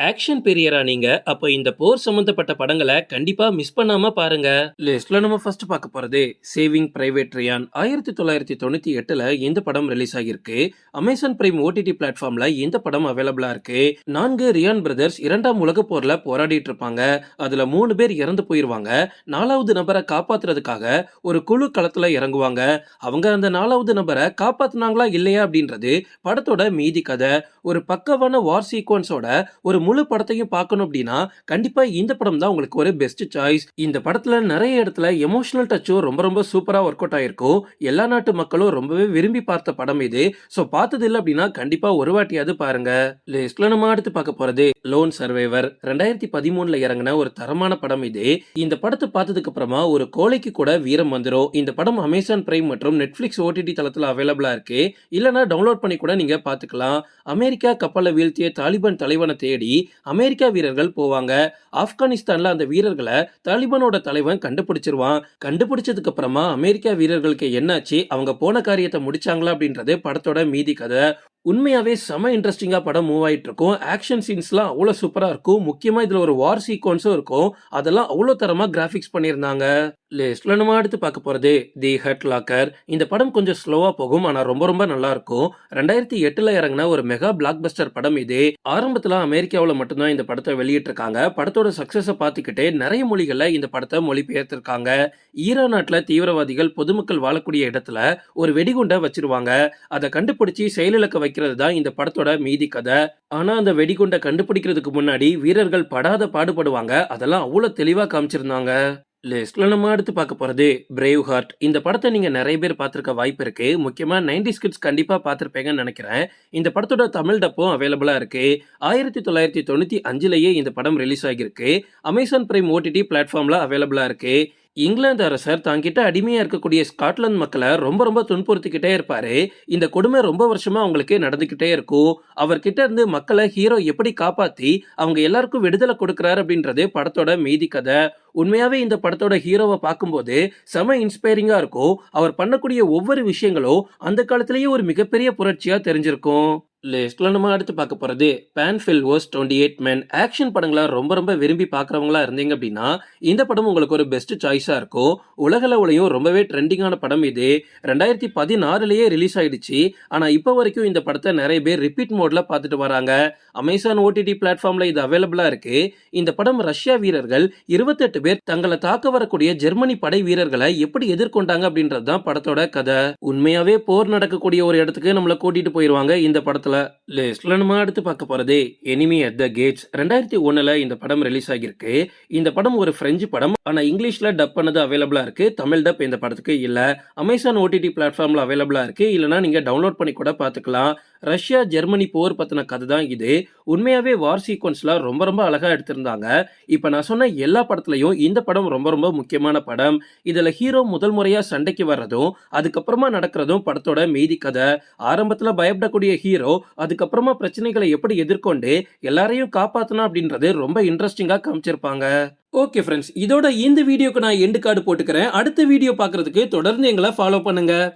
Action பெரியரா நீங்க? அப்ப இந்த போர் சம்பந்தப்பட்ட படங்களை கண்டிப்பா மிஸ் பண்ணாம பாருங்க. லிஸ்ட்ல நம்ம ஃபர்ஸ்ட் பார்க்க போறது சேவிங் பிரைவேட் ரியான் ஆயிரத்தி தொள்ளாயிரத்தி தொண்ணூத்தி எட்டுல இந்த படம் ரிலீஸ் ஆகியிருக்கு. அமேசான் பிரைம் ஓடிடி பிளாட்ஃபார்ம்ல இந்த படம் அவைலபிளா இருக்கு. நான்கு ரியான் பிரதர்ஸ் இரண்டாம் உலக போர்ல போராடிட்டு இருப்பாங்க. அதுல மூணு பேர் இறந்து போயிருவாங்க. நாலாவது நபரை காப்பாத்துறதுக்காக ஒரு குழு களத்துல இறங்குவாங்க. அவங்க அந்த நாலாவது நபரை காப்பாத்துனாங்களா இல்லையா அப்படின்றது படத்தோட மீதி கதை. ஒரு பக்கவான வார் சீக்வன்ஸோட ஒரு முழு படத்தையும் பார்க்கணும் அப்படின்னா கண்டிப்பா இந்த படம் தான் உங்களுக்கு ஒரு பெஸ்ட் சாய்ஸ் இந்த படத்துல நிறைய இடத்துல எமோஷனல் டச்சும் ரொம்ப ரொம்ப சூப்பரா ஒர்க் அவுட் ஆயிருக்கும் எல்லா நாட்டு மக்களும் ரொம்பவே விரும்பி பார்த்த படம் இது. ஸோ பார்த்தது இல்லை அப்படின்னா கண்டிப்பா ஒரு வாட்டியாவது பாருங்க. லிஸ்ட்ல நம்ம அடுத்து பார்க்க போறது. லோன் சர்வைவர் ரெண்டாயிரத்தி பதிமூணுல இறங்கின ஒரு தரமான படம் இது. இந்த படத்தை பார்த்ததுக்கு அப்புறமா ஒரு கோழைக்கு கூட வீரம் வந்துடும் இந்த படம் அமேசான் பிரைம் மற்றும் நெட்ஃபிளிக்ஸ் ஓடிடி தளத்தில் அவைலபிளா இருக்கு. இல்லைன்னா டவுன்லோட் பண்ணி கூட நீங்க பாத்துக்கலாம். அமெரிக்கா கப்பலை வீழ்த்திய தாலிபான் தலைவனை தேடி அமெரிக்கா வீரர்கள் போவாங்க. ஆப்கானிஸ்தான்ல அந்த வீரர்களை தாலிபானோட தலைவன் கண்டுபிடிச்சிருவான். கண்டுபிடிச்சதுக்கு அப்புறமா அமெரிக்கா வீரர்களுக்கு என்னாச்சு? அவங்க போன காரியத்தை முடிச்சாங்களா அப்படின்றது படத்தோட மீதி கதை. உண்மையாகவே செம இன்ட்ரெஸ்டிங்காக படம் மூவ் ஆகிட்டு இருக்கும் ஆக்ஷன் சீன்ஸ்லாம் அவ்வளோ சூப்பராக இருக்கும். முக்கியமாக இதில் ஒரு வார் சீக்வன்ஸும் இருக்கும். அதெல்லாம் அவ்வளோ தரமாக கிராஃபிக்ஸ் பண்ணியிருந்தாங்க. லிஸ்ட்ல நம்ம அடுத்து பார்க்க போகிறது தி ஹட் லாக்கர். இந்த படம் கொஞ்சம் ஸ்லோவா போகும் ஆனா ரொம்ப ரொம்ப நல்லா இருக்கும் ரெண்டாயிரத்தி எட்டுல இறங்கின ஒரு மெகா பிளாக் பஸ்டர் படம் இது. ஆரம்பத்துல அமெரிக்காவில் மட்டும்தான் இந்த படத்தை வெளியிட்டு இருக்காங்க படத்தோட சக்சஸை பார்த்துக்கிட்டே நிறைய மொழிகள்ல இந்த படத்தை மொழிபெயர்த்திருக்காங்க. ஈரான் நாட்டுல தீவிரவாதிகள் பொதுமக்கள் வாழக்கூடிய இடத்துல ஒரு வெடிகுண்டை வச்சிருவாங்க. அதை கண்டுபிடிச்சி செயலிழக்க வைக்கிறது தான் இந்த படத்தோட மீதி கதை. ஆனா அந்த வெடிகுண்டை கண்டுபிடிக்கிறதுக்கு முன்னாடி வீரர்கள் படாத பாடுபடுவாங்க. அதெல்லாம் அவ்வளவு தெளிவா காமிச்சிருந்தாங்க. லிஸ்ட்ல நம்ம அடுத்து பார்க்க போகிறது பிரேவ் ஹார்ட் இந்த படத்தை நீங்கள் நிறைய பேர் பார்த்துருக்க வாய்ப்பு இருக்குது முக்கியமாக நைன்டி கிட்ஸ் கண்டிப்பாக பார்த்திருப்பீங்கன்னு நினைக்கிறேன். இந்த படத்தோட தமிழ் டப்பும் அவைலபிளாக இருக்குது ஆயிரத்தி தொள்ளாயிரத்தி தொண்ணூற்றி அஞ்சுலேயே இந்த படம் ரிலீஸ் ஆகியிருக்கு. அமேசான் பிரைம் ஓடிடி பிளாட்ஃபார்மில் அவைலபிளாக இருக்குது இங்கிலாந்து அரசர் தாங்கிட்ட அடிமையாக இருக்கக்கூடிய ஸ்காட்லாந்து மக்களை ரொம்ப ரொம்ப துன்புறுத்திக்கிட்டே இருப்பாரு. இந்த கொடுமை ரொம்ப வருஷமா அவங்களுக்கு நடந்துக்கிட்டே இருக்கும். அவர்கிட்ட இருந்து மக்களை ஹீரோ எப்படி காப்பாத்தி அவங்க எல்லாருக்கும் விடுதலை கொடுக்குறாரு அப்படின்றது படத்தோட மீதி கதை. உண்மையாவே இந்த படத்தோட ஹீரோவை பார்க்கும்போது செம இன்ஸ்பைரிங்கா இருக்கும். அவர் பண்ணக்கூடிய ஒவ்வொரு விஷயங்களும் அந்த காலத்திலேயே ஒரு மிகப்பெரிய புரட்சியா தெரிஞ்சிருக்கும். லிஸ்ட்ல நம்ம அடுத்து பார்க்க போகிறது பேன் ஃபில் ஓஸ் டுவெண்ட்டி எயிட் மென் ஆக்ஷன் படங்களை ரொம்ப ரொம்ப விரும்பி பார்க்குறவங்களா இருந்தீங்க அப்படின்னா இந்த படம் உங்களுக்கு ஒரு பெஸ்ட் சாய்ஸாக இருக்கும். உலகளவுலையும் ரொம்பவே ட்ரெண்டிங்கான படம் இது. ரெண்டாயிரத்தி பதினாறுலேயே ரிலீஸ் ஆயிடுச்சு. ஆனால் இப்போ வரைக்கும் இந்த படத்தை நிறைய பேர் ரிப்பீட் மோடில் பார்த்துட்டு வராங்க. அமேசான் ஓடிடி பிளாட்ஃபார்மில் இது அவைலபிளாக இருக்குது இந்த படம் ரஷ்யா வீரர்கள் இருபத்தெட்டு பேர் தங்களை தாக்க வரக்கூடிய ஜெர்மனி படை வீரர்களை எப்படி எதிர்கொண்டாங்க அப்படின்றது தான் படத்தோட கதை. உண்மையாகவே போர் நடக்கக்கூடிய ஒரு இடத்துக்கு நம்மளை கூட்டிகிட்டு போயிடுவாங்க இந்த படத்தில். லிஸ்ட்ல நம்ம அடுத்து பார்க்க போறது? எனிமி அட் த கேட்ஸ் ரெண்டாயிரத்தி ஒண்ணுல இந்த படம் ரிலீஸ் ஆகியிருக்கு. இந்த படம் ஒரு பிரெஞ்சு படம். ஆனா இங்கிலீஷ்ல டப் பண்ணது அவைலபிளா இருக்கு. தமிழ் டப் இந்த படத்துக்கு இல்ல. அமேசான் ஓடிடி பிளாட்ஃபார்ம்ல அவைலபிளா இருக்கு. இல்லனா நீங்க டவுன்லோட் பண்ணி கூட பாத்துக்கலாம் ரஷ்யா ஜெர்மனி போர் பற்றின கதை தான் இது உண்மையாகவே வார் சீக்வன்ஸ்லாம் ரொம்ப ரொம்ப அழகாக எடுத்திருந்தாங்க. இப்போ நான் சொன்ன எல்லா படத்துலையும் இந்த படம் ரொம்ப ரொம்ப முக்கியமான படம். இதில் ஹீரோ முதல் முறையாக சண்டைக்கு வர்றதும் அதுக்கப்புறமா நடக்கிறதும் படத்தோட மீதி கதை. ஆரம்பத்தில் பயப்படக்கூடிய ஹீரோ அதுக்கப்புறமா பிரச்சனைகளை எப்படி எதிர்கொண்டு எல்லாரையும் காப்பாற்றணும் அப்படின்றது ரொம்ப இன்ட்ரெஸ்டிங்காக காமிச்சிருப்பாங்க. ஓகே ஃப்ரெண்ட்ஸ் இதோட இந்த வீடியோக்கு நான் எண்டு கார்டு போட்டுக்கிறேன். அடுத்த வீடியோ பார்க்கறதுக்கு தொடர்ந்து எங்களை ஃபாலோ பண்ணுங்கள்